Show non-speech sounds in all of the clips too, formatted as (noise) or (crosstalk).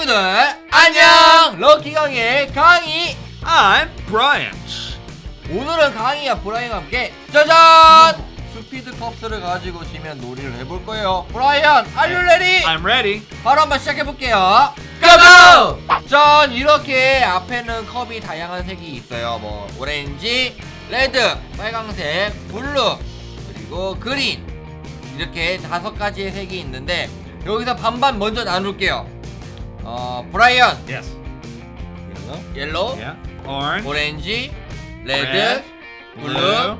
친구들 안녕 럭키 강의 강희 I'm Brian. 오늘은 강희와 브라이언과 함께 짜잔 스피드 컵스를 가지고 지면 놀이를 해볼 거예요 브라이언 are you ready? I'm ready. 바로 한번 시작해 볼게요 고고! 전 이렇게 앞에는 컵이 다양한 색이 있어요 뭐 오렌지, 레드, 빨강색, 블루 그리고 그린 이렇게 다섯 가지의 색이 있는데 여기서 반반 먼저 나눌게요 어 브라이언 Yes. 옐로우 Yeah. Orange. 오렌지, 레드, Red, 블루, blue,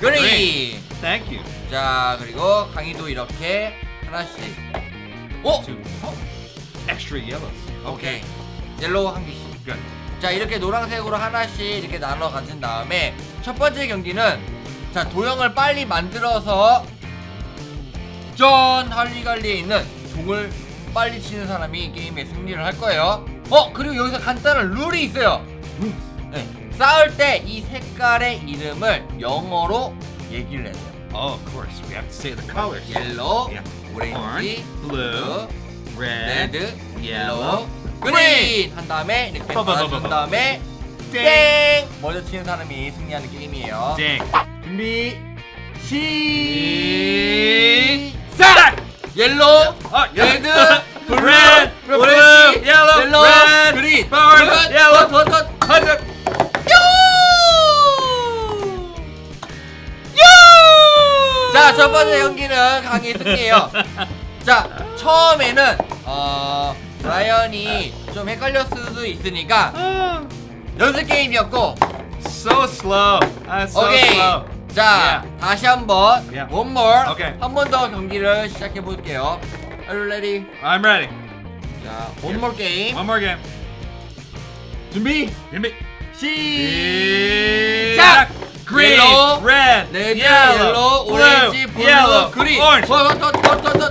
그린. green. Thank you. 자 그리고 강희도 이렇게 하나씩. 오, Two. Extra yellows. 오케이. 옐로우 한 개씩. Good. 자 이렇게 노란색으로 하나씩 이렇게 나눠 가진 다음에 첫 번째 경기는 자 도형을 빨리 만들어서 전 할리갈리에 있는 종을 빨리 치는 사람이 게임에 승리를 할 거예요. 어 그리고 여기서 간단한 룰이 있어요. 네, 싸울 때 이 색깔의 이름을 영어로 얘기를 해야 돼요. Oh, of course. We have to say the colors. 옐로우, Yeah. 오렌지, Orange, blue, red, 레드, yellow, 옐로우, 그린 한 다음에 이렇게 빠바바바바. 받아준 다음에 땡. 땡 먼저 치는 사람이 승리하는 게임이에요. Dang. 준비 시작! 옐로우, 아, 레드, blue, 오렌지, 옐로우, red, 그린, yellow. 굿, 굿, 굿. Hundred. 자, 첫 번째 경기는 강희 승리예요. (laughs) 자, 처음에는 어 브라이언이 좀 헷갈렸을 수도 있으니까 연습 게임이었고 So slow. I'm so 오케이. slow. 자, Yeah. 다시 한번 Yeah. one more Okay. 한 번 더 경기를 시작해 볼게요. Are you ready? I'm ready. 자, one more game. One more game. 준비. Me. 시작. Green, Yellow, red, 레드, yellow, blue, 오렌지, 블루, yellow, 그린. orange. 더, 더, 더, 더, 더.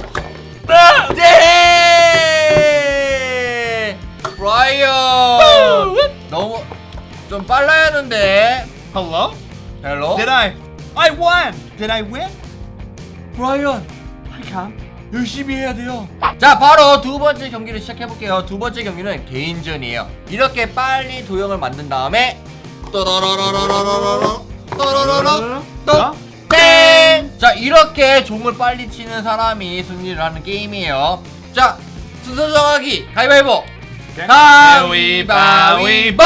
Ah! 네! 브라이언! 너무 좀 빨라야 하는데. Hello? 헬로? Did I? I won. Did I win? 브라이언, I come. 열심히 해야 돼요. 자, 바로 두 번째 경기를 시작해 볼게요. 두 번째 경기는 개인전이에요. 이렇게 빨리 도형을 만든 다음에 또로로로로로로로 또로로로 또 땡! 자, 이렇게 종을 빨리 치는 사람이 승리를 하는 게임이에요. 자, 순서 정하기 가위바위보. 가위바위보.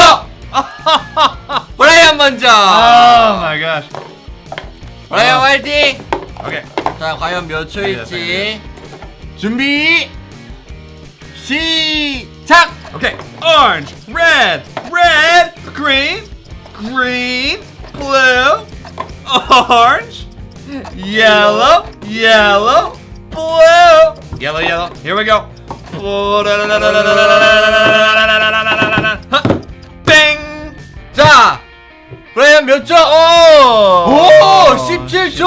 브라이언 먼저. Oh my gosh. 브라이언 어. 화이팅. Okay. 자, 과연 몇 초일지. 알겠습니다. 준비. 시작. Okay. Orange, red, red, green, green, blue, orange, yellow, yellow, blue, yellow, yellow. Here we go. Bing. 자, 브라이언 몇 초? 오! 오! 17초.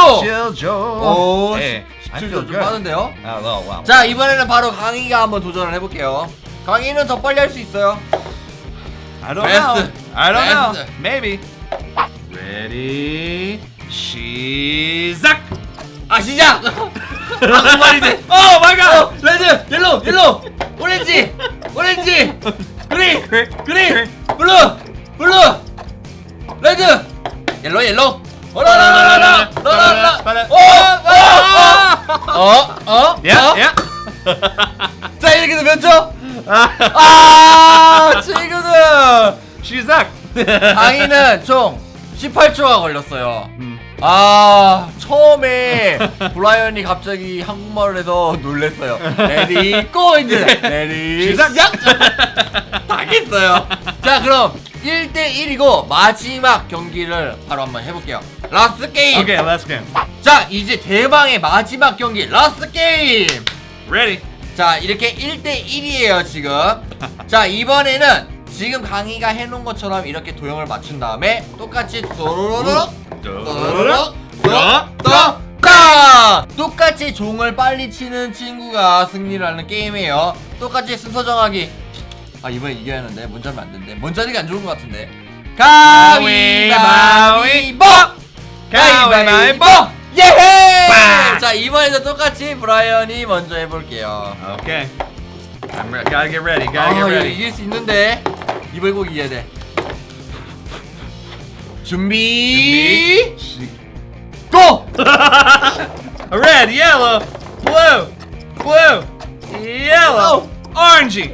17초. 오, I 17초 feel 좀. 빠른데요? Oh, wow, wow. 자, 이번에는 바로 강희가 한번 도전을 해볼게요. 강희는 더 빨리 할 수 있어요. I don't know. I don't know. Maybe. Ready? 시작. 아, 시작! (laughs) 아, 그 말이 돼. Oh my god. 레드, 옐로우, 옐로우, 오렌지, 오렌지, (laughs) 그린, 그린, 블루, 블루, 레드, 옐로우, 옐로우. 라라라라라, 라라라. 오, 어, 어, 어, Yeah, 어? yeah. 자, 이렇게 되면 몇 초? 아, 지금은 시작. 강희는 총 18초가 걸렸어요. 음. 아 처음에 브라이언이 갑자기 한국말을 해서 놀랬어요. 레디 고 이제 레디 시작! 시작. 당했어요. 자 그럼 1대 1이고 마지막 경기를 바로 한번 해볼게요. 라스트 게임. Okay, let's go. 자 이제 대망의 마지막 경기 라스트 게임. Ready? 자 이렇게 1대 1이에요 지금. 자 이번에는 지금 강희가 해놓은 것처럼 이렇게 도형을 맞춘 다음에 똑같이 또로로록 또또까 똑같이 종을 빨리 치는 친구가 승리를 하는 게임이에요. 똑같이 순서 정하기. 아 이번에 이겨야 하는데 문자면 안 된대. 먼저리가 안 좋은 것 같은데. 가위바위보. 가위바위보. 예헤. 자 이번에도 똑같이 브라이언이 먼저 해볼게요. Okay. I'm re- gotta get ready. Gotta 아 get ready. 이길 수 있는데 이번에 이겨야 돼. 준비. 고! (laughs) Red, yellow, blue, blue, yellow, orange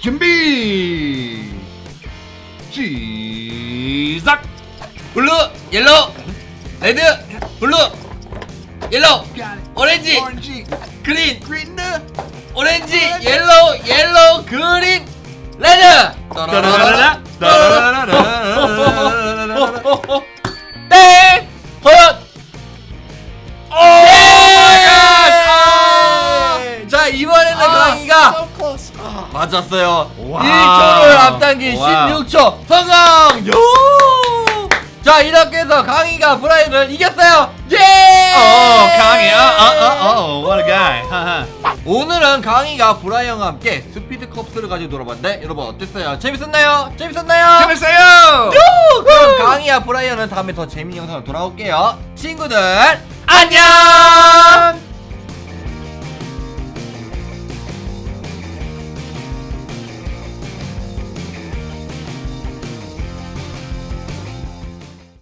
준비! 시작! 블루 옐로 레드 블루 옐로 오렌지 그린 네. 오렌지 옐로 옐로 그린 레드! 따라라라라. 따라라라라 땡 허연 자 이번에는 강희가 맞았어요. 1초를 앞당긴 16초 성공! 요! 자 이렇게 해서 강희가 브라이를 이겼어요. 예! 어, 강해. 어, 어, 어, 어. What a guy. 오늘은 강희가 브라이언과 함께 스피드 컵스를 가지고 돌아봤는데 여러분 어땠어요? 재밌었나요? 재밌었나요? 재밌어요. 요! 그럼 강희와 브라이언은 다음에 더 재밌는 영상으로 돌아올게요. 친구들 안녕!